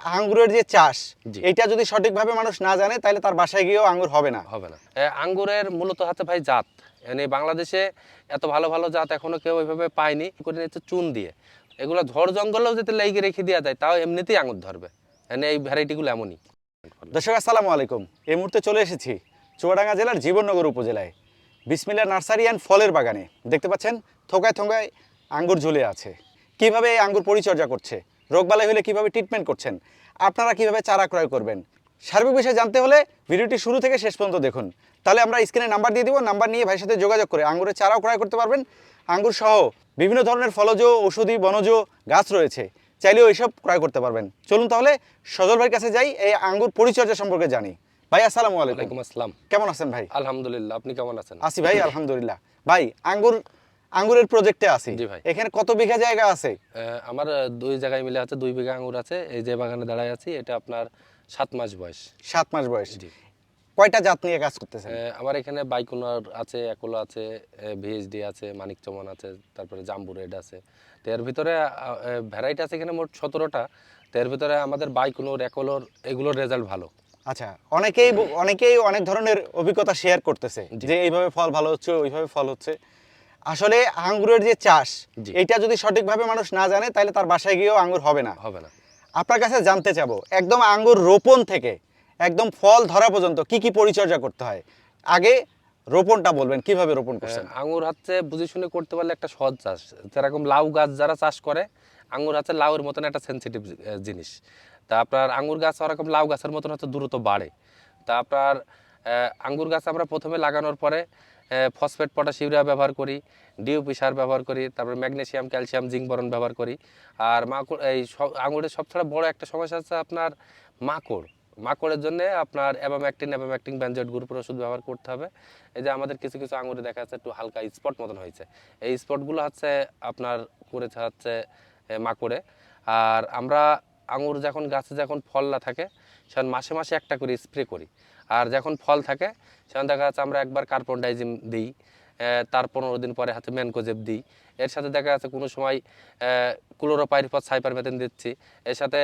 আঙ্গুরের যে চাষ এটা যদি সঠিকভাবে মানুষ না জানে তাহলে তার বাসায় গিয়েও আঙ্গুর হবে না। হবে না। আঙ্গুরের মূলত হাতে ভাই জাত। মানে বাংলাদেশে এত ভালো ভালো জাত এখনও কেউ ওইভাবে পায়নি। করে নিচ্ছে চুন দিয়ে। এগুলো ঝড় জঙ্গলেও যদি লেগে রেখে দেওয়া যায় তাও এমনিতেই আঙুর ধরবে। মানে এই ভ্যারাইটিগুলো এমনই। দর্শক আসসালামু আলাইকুম। এই মুহূর্তে চলে এসেছি চুয়াডাঙ্গা জেলার জীবননগর উপজেলায়। বিসমিল্লা নার্সারি অ্যান্ড ফলের বাগানে। দেখতে পাচ্ছেন থোকায় থোকায় আঙ্গুর ঝুলে আছে। কীভাবে এই আঙ্গুর পরিচর্যা করছে? রোগবালাই হলে কীভাবে ট্রিটমেন্ট করছেন? আপনারা কীভাবে চারা ক্রয় করবেন? সার্বিক বিষয়ে জানতে হলে ভিডিওটি শুরু থেকে শেষ পর্যন্ত দেখুন। তাহলে আমরা স্ক্রিনে নাম্বার দিয়ে দিব নাম্বার নিয়ে ভাইয়ের সাথে যোগাযোগ করে আঙ্গুরের চারাও ক্রয় করতে পারবেন। আঙ্গুর সহ বিভিন্ন ধরনের ফলজ ঔষধি বনজ গাছ রয়েছে। চাইলেও এইসব ক্রয় করতে পারবেন। চলুন তাহলে সজল ভাইয়ের কাছে যাই এই আঙ্গুর পরিচর্যা সম্পর্কে জানি। ভাই আসসালামু আলাইকুম। আসসালাম। কেমন আছেন ভাই? আলহামদুলিল্লাহ আপনি কেমন আছেন? আসি ভাই আলহামদুলিল্লাহ। ভাই আঙ্গুর আঙ্গুরের প্রজেক্টে আছি। এখানে কত বিঘা জায়গা আছে? আমার দুই জায়গায় মিলে আছে দুই বিঘা আঙুর আছে। এই যে বাগানে দাঁড়ায় আছি এটা আপনার সাত মাস বয়স। সাত মাস বয়স। জি। কয়টা জাত নিয়ে কাজ করতেছেন? আমার এখানে বাইকুনার আছে একোলো আছে ভিএইচডি আছে মানিক চমন আছে তারপরে জাম্বু রেড আছে। তো এর ভিতরে ভ্যারাইটি আছে এখানে মোট সতেরোটা। তো এর ভিতরে আমাদের বাইকুনোর একোলোর এগুলোর রেজাল্ট ভালো। আচ্ছা অনেকেই অনেকেই অনেক ধরনের অভিজ্ঞতা শেয়ার করতেছে যে এইভাবে ফল ভালো হচ্ছে ওইভাবে ফল হচ্ছে। আসলে আঙ্গুরের যে চাষ এটা যদি সঠিকভাবে মানুষ না জানে তাহলে তার বাসায় গিয়েও আঙ্গুর হবে না। হবে না। আপনার কাছে জানতে চাবো একদম আঙ্গুর রোপণ থেকে একদম ফল ধরা পর্যন্ত কি কি পরিচর্যা করতে হয়? আগে রোপণটা বলবেন কীভাবে রোপণ করছেন? আঙুর হচ্ছে বুঝে শুনে করতে পারলে একটা সহজ চাষ যেরকম লাউ গাছ যারা চাষ করে আঙুর হচ্ছে লাউয়ের মতন একটা সেন্সিটিভ জিনিস। তা আপনার আঙুর গাছ ওরকম লাউ গাছের মতন হচ্ছে দ্রুত বাড়ে। তা আপনার আঙ্গুর গাছ আমরা প্রথমে লাগানোর পরে ফসফেট পটাশ ইউরিয়া ব্যবহার করি ডিউপি সার ব্যবহার করি, তারপরে ম্যাগনেশিয়াম ক্যালসিয়াম জিঙ্ক বরণ ব্যবহার করি। আর মাকড়, এই সব, আঙুরের সবথেকে বড় একটা সমস্যা হচ্ছে আপনার মাকড়। মাকড়ের জন্য আপনার অ্যাবাম্যাকটিন অ্যাবাম্যাকটিন ব্যানজয়েড গ্রুপের ওষুধ ব্যবহার করতে হবে। এই যে আমাদের কিছু কিছু আঙুরে দেখা যাচ্ছে একটু হালকা স্পট মতন হয়েছে। এই স্পটগুলো হচ্ছে আপনার করেছে হচ্ছে মাকড়ে। আর আমরা আঙুর যখন, গাছে যখন ফল না থাকে, সেখন মাসে মাসে একটা করে স্প্রে করি। আর যখন ফল থাকে সেখানে দেখা যাচ্ছে আমরা একবার কার্বন ডাইজিম দিই তার পনেরো দিন পরে হাতে ম্যানকোজেব দিই। এর সাথে দেখা যাচ্ছে কোনো সময় ক্লোরোপাইরিফস সাইপারমেথিন দিচ্ছি এর সাথে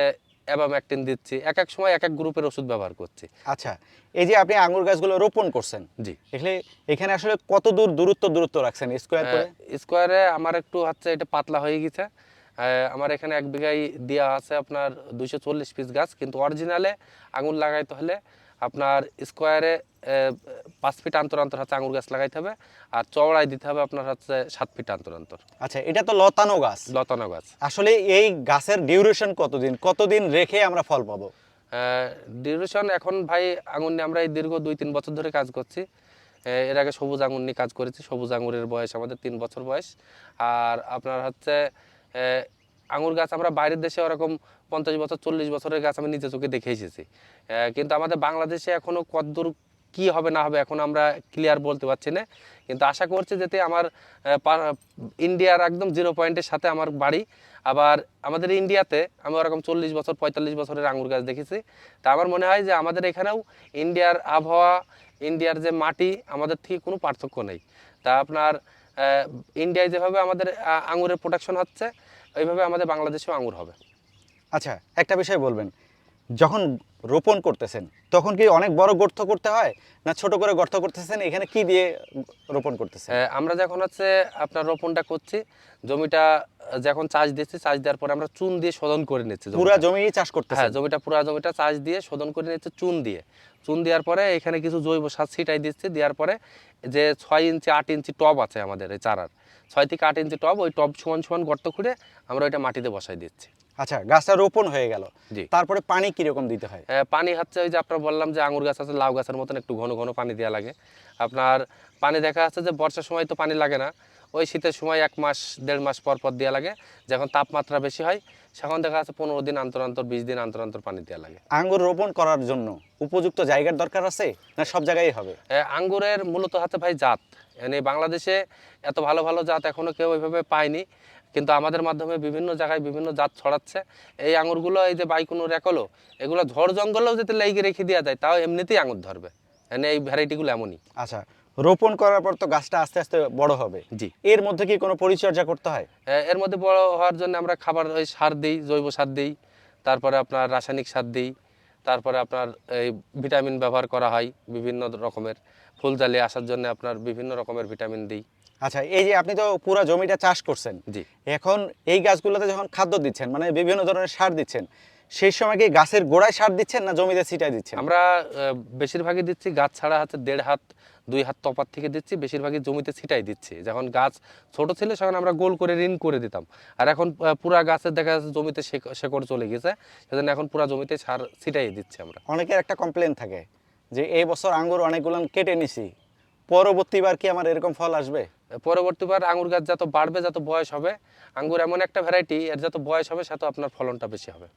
অ্যাবাম্যাকটিন দিচ্ছি এক এক সময় এক এক গ্রুপের ওষুধ ব্যবহার করছি। আচ্ছা এই যে আপনি আঙুর গাছগুলো রোপণ করছেন জি। এখানে এখানে আসলে কত দূর দূরত্ব দূরত্ব রাখছেন স্কোয়ার করে? স্কোয়ারে আমার একটু হচ্ছে এটা পাতলা হয়ে গেছে। আমার এখানে এক বিঘাই দেওয়া আছে আপনার দুইশো চল্লিশ পিস গাছ কিন্তু অরিজিনালে আঙুর লাগাইতে হলে আপনার স্কোয়ারে পাঁচ ফিট অন্তর অন্তর হচ্ছে আঙুর গাছ লাগাইতে হবে আর চওড়ায় দিতে হবে আপনার হচ্ছে সাত ফিট অন্তর অন্তর আচ্ছা এটা তো লতানো গাছ। লতানো গাছ। আসলে এই গাছের ডিউরেশন কতদিন? কতদিন রেখে আমরা ফল পাবো? ডিউরেশন এখন ভাই আঙুর নিয়ে আমরা এই দীর্ঘ দুই তিন বছর ধরে কাজ করছি। এর আগে সবুজ আঙুর নিয়ে কাজ করেছি সবুজ আঙুরের বয়স আমাদের তিন বছর বয়স। আর আপনার হচ্ছে আঙুর গাছ আমরা বাইরের দেশে ওরকম পঞ্চাশ বছর, চল্লিশ বছরের গাছ আমি নিজে চোখে দেখে এসেছি। কিন্তু আমাদের বাংলাদেশে এখনও কতদূর কি হবে না হবে এখন আমরা ক্লিয়ার বলতে পারছি না। কিন্তু আশা করছি যাতে আমার ইন্ডিয়ার একদম জিরো পয়েন্টের সাথে আমার বাড়ি। আবার আমাদের ইন্ডিয়াতে আমি ওরকম চল্লিশ বছর, পঁয়তাল্লিশ বছরের আঙুর গাছ দেখেছি। তা আমার মনে হয় যে আমাদের এখানেও ইন্ডিয়ার আবহাওয়া, ইন্ডিয়ার যে মাটি, আমাদের থেকে কোনো পার্থক্য নেই। তা আপনার ইন্ডিয়ায় যেভাবে আমাদের আঙুরের প্রোডাকশন হচ্ছে, ওইভাবে আমাদের বাংলাদেশেও আঙুর হবে। আচ্ছা একটা বিষয় বলবেন। যখন রোপণ করতেছেন তখন কি অনেক বড় গর্ত করতে হয় না ছোট করে গর্ত করতেছেন? এখানে কি দিয়ে রোপণ করতেছেন? আমরা যখন হচ্ছে আপনার রোপণটা করছি জমিটা যখন চাষ দিচ্ছি চাষ দেওয়ার পরে আমরা চুন দিয়ে শোধন করে নিচ্ছি পুরা। জমি চাষ করতে হ্যাঁ জমিটা পুরা জমিটা চাষ দিয়ে শোধন করে নিচ্ছে চুন দিয়ে। চুন দেওয়ার পরে এখানে কিছু জৈব সার ছিটাই দিচ্ছে দেওয়ার পরে যে ছয় ইঞ্চি আট ইঞ্চি টব আছে আমাদের এই চারার। ছয় থেকে আট ইঞ্চি টব ওই টব সমান সমান গর্ত খুঁড়ে আমরা ওইটা মাটিতে বসাই দিচ্ছি। আচ্ছা গাছটা রোপণ হয়ে গেল। তারপরে পানি কীরকম দিতে হয়? পানি হচ্ছে ওই যে আপনার বললাম যে আঙুর গাছ আছে লাউ গাছের মতন একটু ঘন ঘন পানি দেওয়া লাগে। আপনার পানি দেখা যাচ্ছে যে বর্ষার সময় তো পানি লাগে না। ওই শীতের সময় এক মাস দেড় মাস পর পর দেওয়া লাগে। যখন তাপমাত্রা বেশি হয় সেখন দেখা যাচ্ছে পনেরো দিন অন্তর অন্তর বিশ দিন অন্তর অন্তর পানি দেওয়া লাগে। আঙ্গুর রোপণ করার জন্য উপযুক্ত জায়গার দরকার আছে না সব জায়গায় হবে? আঙ্গুরের মূলত হাতে ভাই জাত। মানে বাংলাদেশে এত ভালো ভালো জাত এখনও কেউ ওইভাবে পায়নি। কিন্তু আমাদের মাধ্যমে বিভিন্ন জায়গায় বিভিন্ন জাত ছড়াচ্ছে। এই আঙুরগুলো এই যে বাইকুনুর একলো এগুলো ঝড় জঙ্গলেও যদি লেগে রেখে দেওয়া যায় তাও এমনিতেই আঙুর ধরবে। মানে এই ভ্যারাইটিগুলো এমনই। আচ্ছা রোপণ করার পর তো গাছটা আস্তে আস্তে বড় হবে। জি। এর মধ্যে কি কোনো পরিচর্যা করতে হয়? এর মধ্যে বড় হওয়ার জন্য আমরা খাবার ওই সার দিই জৈব সার দিই। তারপরে আপনার রাসায়নিক সার দিই। তারপরে আপনার এই ভিটামিন ব্যবহার করা হয় বিভিন্ন রকমের। ফুল জালি আসার জন্য আপনার বিভিন্ন রকমের ভিটামিন দিই। আচ্ছা এই যে আপনি তো পুরো জমিটা চাষ করছেন। জি। এখন এই গাছগুলোতে যখন খাদ্য দিচ্ছেন মানে বিভিন্ন ধরনের সার দিচ্ছেন সেই সময় কি গাছের গোড়ায় সার দিচ্ছেন না জমিতে ছিটাই দিচ্ছেন? আমরা বেশিরভাগই দিচ্ছি গাছ ছাড়া হচ্ছে দেড় হাত দুই হাত তফাত থেকে দিচ্ছি বেশিরভাগই জমিতে ছিটাই দিচ্ছি। যখন গাছ ছোট ছিল সেখানে আমরা গোল করে ঋণ করে দিতাম। আর এখন পুরা গাছের দেখা যাচ্ছে জমিতে শেক- শেকড় চলে গেছে সেজন্য এখন পুরা জমিতে সার ছিটাই দিচ্ছি আমরা। অনেকের একটা কমপ্লেন থাকে যে এই বছর আঙ্গুর অনেকগুলো কেটে নিছি পরবর্তীবার কি আমার এরকম ফল আসবে? পরবর্তীবার আঙুর গাছ যত বাড়বে যত বয়স হবে আঙ্গুর এমন একটা ভ্যারাইটি এর যত বয়স হবে তত আপনার ফলনটা বেশি হবে।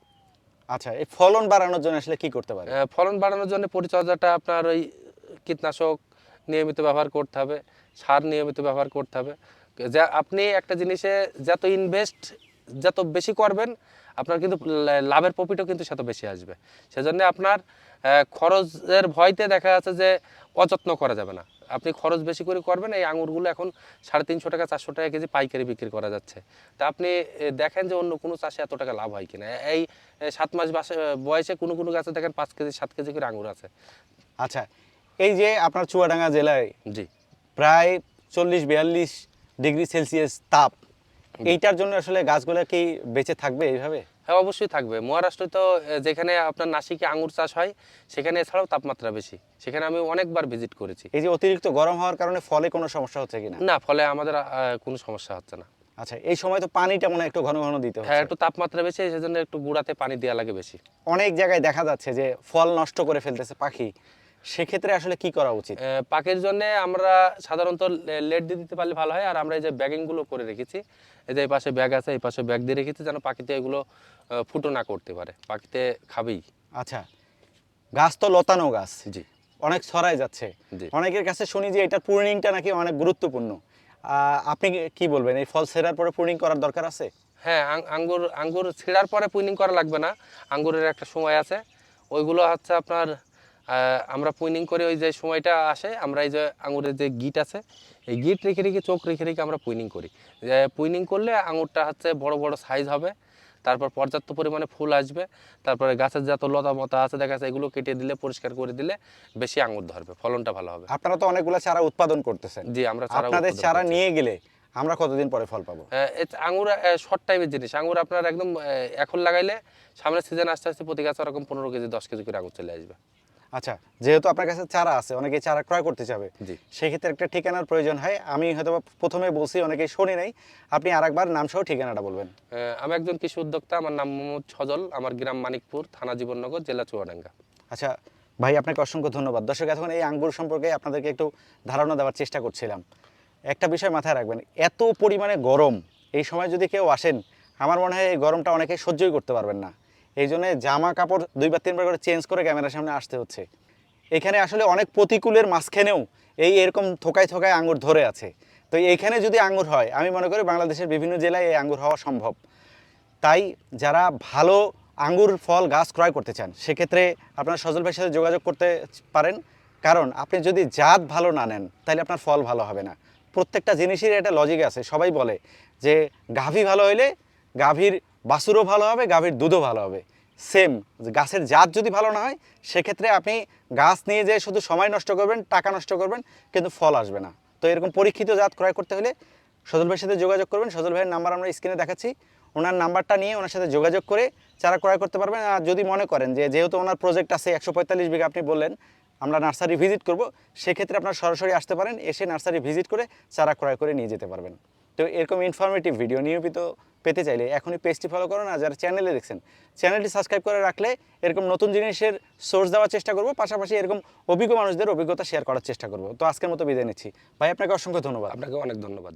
আচ্ছা এই ফলন বাড়ানোর জন্য আসলে কি করতে পারে? ফলন বাড়ানোর জন্য পরিচর্যাটা আপনার ওই কীটনাশক নিয়মিত ব্যবহার করতে হবে সার নিয়মিত ব্যবহার করতে হবে। যা আপনি একটা জিনিসে যত ইনভেস্ট যত বেশি করবেন আপনার কিন্তু লাভের প্রফিটও কিন্তু সেত বেশি আসবে। সেজন্য আপনার খরচের ভয়তে দেখা যাচ্ছে যে অযত্ন করা যাবে না। আপনি খরচ বেশি করে করবেন এই আঙুরগুলো এখন সাড়ে তিনশো টাকা চারশো টাকা কেজি পাইকারি বিক্রি করা যাচ্ছে। তা আপনি দেখেন যে অন্য কোনো চাষে এত টাকা লাভ হয় কিনা? এই সাত মাস বাসে বয়সে কোনো কোনো গাছে দেখেন পাঁচ কেজি সাত কেজি করে আঙুর আছে। আচ্ছা এই যে আপনার চুয়াডাঙ্গা জেলায় জি। প্রায় চল্লিশ বিয়াল্লিশ ডিগ্রি সেলসিয়াস তাপ এইটার জন্য আসলে গাছগুলো কি বেঁচে থাকবে এইভাবে? হ্যাঁ অবশ্যই থাকবে। মহারাষ্ট্রে তো যেখানে আপনার নাসিকে আঙুর চাষ হয় সেখানে এছাড়াও তাপমাত্রা বেশি। সেখানে আমি অনেকবার ভিজিট করেছি। এই যে অতিরিক্ত গরম হওয়ার কারণে ফলে কোনো সমস্যা হচ্ছে কিনা? না ফলে আমাদের কোনো সমস্যা হচ্ছে না। আচ্ছা এই সময় তো পানিটা মনে হয় একটু ঘন ঘন দিতে হ্যাঁ একটু তাপমাত্রা বেশি সেজন্য একটু গুঁড়াতে পানি দেওয়া লাগে বেশি। অনেক জায়গায় দেখা যাচ্ছে যে ফল নষ্ট করে ফেলতেছে পাখি। সেক্ষেত্রে আসলে কি করা উচিত? পাখির জন্য আমরা সাধারণত লেট দিয়ে দিতে পারলে ভালো হয়। আর আমরা এই যে ব্যাগিংগুলো করে রেখেছি এই যে এই পাশে ব্যাগ আছে এই পাশে ব্যাগ দিয়ে রেখেছি যেন পাখিতে এগুলো ফুটো না করতে পারে। পাখিতে খাবেই। আচ্ছা গাছ তো লতানো গাছ। জি। অনেক ছড়াই যাচ্ছে। জি। অনেকের কাছে শুনি যে এটার প্রুনিংটা নাকি অনেক গুরুত্বপূর্ণ। আপনি কি বলবেন? এই ফল সেরার পরে প্রুনিং করার দরকার আছে? হ্যাঁ আঙ্গুর আঙ্গুর ছিঁড়ার পরে পুইনিং করা লাগবে না। আঙ্গুরের একটা সময় আছে। ওইগুলো হচ্ছে আপনার আমরা পুইনিং করে ওই যে সময়টা আসে আমরা এই যে আঙুরের যে গিট আছে এই গিট রেখে রেখে চোখ রেখে রেখে আমরা পুইনিং করি। যে পুইনিং করলে আঙুরটা হচ্ছে বড় বড় সাইজ হবে তারপর পর্যাপ্ত পরিমাণে ফুল আসবে তারপরে গাছের যত লতা মতা আছে দেখা যাচ্ছে এগুলো কেটে দিলে পরিষ্কার করে দিলে বেশি আঙুর ধরবে ফলনটা ভালো হবে। আপনারা তো অনেকগুলো চারা উৎপাদন করতেছেন। জি আমরা চারা আপনাদের চারা নিয়ে গেলে আমরা কতদিন পরে ফল পাবো? আঙুর শর্ট টাইমের জিনিস। আঙুর আপনার একদম এখন লাগাইলে সামনের সিজন আস্তে আস্তে প্রতি গাছে ওরকম পনেরো কেজি দশ কেজি করে আঙুর চলে আসবে। আচ্ছা যেহেতু আপনার কাছে চারা আছে অনেকে চারা ক্রয় করতে চাবে জি। সেক্ষেত্রে একটা ঠিকানার প্রয়োজন হয়। আমি হয়তো প্রথমে বলছি অনেকেই শুনি নাই। আপনি আরেকবার নাম সহ ঠিকানাটা বলবেন। আমি একজন কৃষি উদ্যোক্তা আমার নাম মোহাম্মদ সজল আমার গ্রাম মানিকপুর থানা জীবননগর জেলা চুয়াডাঙ্গা। আচ্ছা ভাই আপনাকে অসংখ্য ধন্যবাদ। দর্শক এখন এই আঙ্গুর সম্পর্কে আপনাদেরকে একটু ধারণা দেওয়ার চেষ্টা করছিলাম। একটা বিষয় মাথায় রাখবেন এত পরিমাণে গরম এই সময় যদি কেউ আসেন আমার মনে হয় এই গরমটা অনেকে সহ্যই করতে পারবেন না। এই জন্য জামা কাপড় দুইবার, তিনবার করে চেঞ্জ করে ক্যামেরার সামনে আসতে হচ্ছে। এখানে আসলে অনেক প্রতিকূলের মাঝখানেও এই এরকম থোকায় থোকায় আঙুর ধরে আছে। তো এইখানে যদি আঙ্গুর হয়, আমি মনে করি বাংলাদেশের বিভিন্ন জেলায় এই আঙ্গুর হওয়া সম্ভব। তাই যারা ভালো আঙ্গুর ফল গাছ ক্রয় করতে চান, সেক্ষেত্রে আপনার সজল ভাইয়ের সাথে যোগাযোগ করতে পারেন। কারণ আপনি যদি জাত ভালো না নেন, তাহলে আপনার ফল ভালো হবে না। প্রত্যেকটা জিনিসের একটা লজিক আছে। সবাই বলে যে গাভী ভালো হইলে গাভীর বাছুরও ভালো হবে, গাভীর দুধও ভালো হবে। সেম গাছের জাত যদি ভালো না হয়, সেক্ষেত্রে আপনি গাছ নিয়ে যেয়ে শুধু সময় নষ্ট করবেন, টাকা নষ্ট করবেন, কিন্তু ফল আসবে না। তো এরকম পরীক্ষিত জাত ক্রয় করতে হলে সজল ভাইয়ের সাথে যোগাযোগ করবেন। সজল ভাইয়ের নাম্বার আমরা স্ক্রিনে দেখাচ্ছি। ওনার নাম্বারটা নিয়ে ওনার সাথে যোগাযোগ করে চারা ক্রয় করতে পারবেন, আর যদি মনে করেন যে যেহেতু ওনার প্রজেক্ট আছে একশো পঁয়তাল্লিশ বিঘা আপনি বললেন, আমরা নার্সারি ভিজিট করব, সেক্ষেত্রে আপনার সরাসরি আসতে পারেন, এসে নার্সারি ভিজিট করে চারা ক্রয় করে নিয়ে যেতে পারবেন। তো এরকম ইনফরমেটিভ ভিডিও নিয়মিত পেতে চাইলে। এখনই পেজটি ফলো করো না, যারা চ্যানেলে দেখছেন। চ্যানেলটি সাবস্ক্রাইব করে রাখলে এরকম নতুন জিনিসের সোর্স দেওয়ার চেষ্টা করব, পাশাপাশি এরকম অভিজ্ঞ মানুষদের অভিজ্ঞতা শেয়ার করার চেষ্টা করব। তো আজকের মতো বিদায় নিচ্ছি। ভাই, আপনাকে অসংখ্য ধন্যবাদ। আপনাকে অনেক ধন্যবাদ।